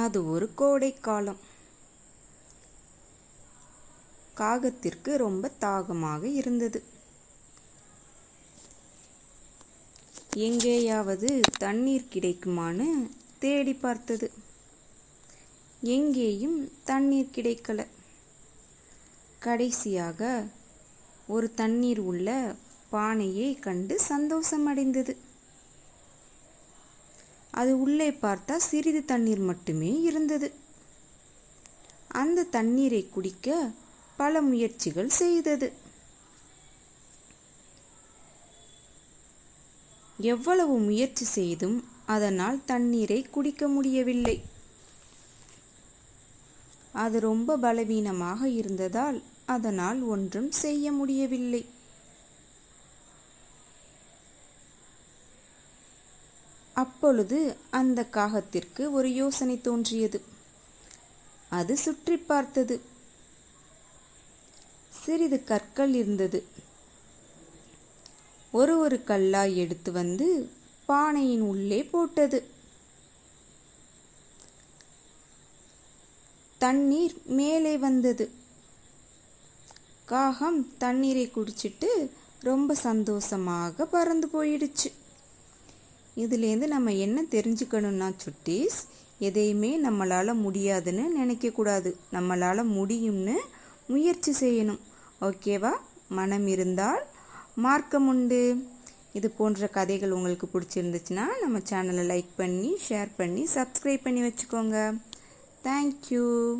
அது ஒரு கோடை காலம் காகத்திற்கு ரொம்ப தாகமாக இருந்தது. எங்கேயாவது தண்ணீர் கிடைக்குமான்னு தேடி பார்த்தது. எங்கேயும் தண்ணீர் கிடைக்கல. கடைசியாக ஒரு தண்ணீர் உள்ள பானையை கண்டு சந்தோஷமடைந்தது. அது உள்ளே பார்த்தா சிறிது தண்ணீர் மட்டுமே இருந்தது. அந்த தண்ணீரை குடிக்க பல முயற்சிகள் செய்தது. எவ்வளவு முயற்சி செய்தும் அதனால் தண்ணீரை குடிக்க முடியவில்லை. அது ரொம்ப பலவீனமாக இருந்ததால் அதனால் ஒன்றும் செய்ய முடியவில்லை. அப்பொழுது அந்த காகத்திற்கு ஒரு யோசனை தோன்றியது. அது சுற்றி பார்த்தது. சிறிது கற்கள் இருந்தது. ஒரு ஒரு கல்லாய் எடுத்து வந்து பானையின் உள்ளே போட்டது. தண்ணீர் மேலே வந்தது. காகம் தண்ணீரை குடிச்சிட்டு ரொம்ப சந்தோஷமாக பறந்து போயிடுச்சு. இதுலேருந்து நம்ம என்ன தெரிஞ்சுக்கணும்னா சுட்டீஸ் எதையுமே நம்மளால் முடியாதுன்னு நினைக்கக்கூடாது. நம்மளால் முடியும்னு முயற்சி செய்யணும். ஓகேவா? மனம் இருந்தால் மார்க்கம் உண்டு. இது போன்ற கதைகள் உங்களுக்கு பிடிச்சிருந்துச்சுன்னா நம்ம சேனலை லைக் பண்ணி ஷேர் பண்ணி சப்ஸ்கிரைப் பண்ணி வச்சுக்கோங்க. தேங்க்யூ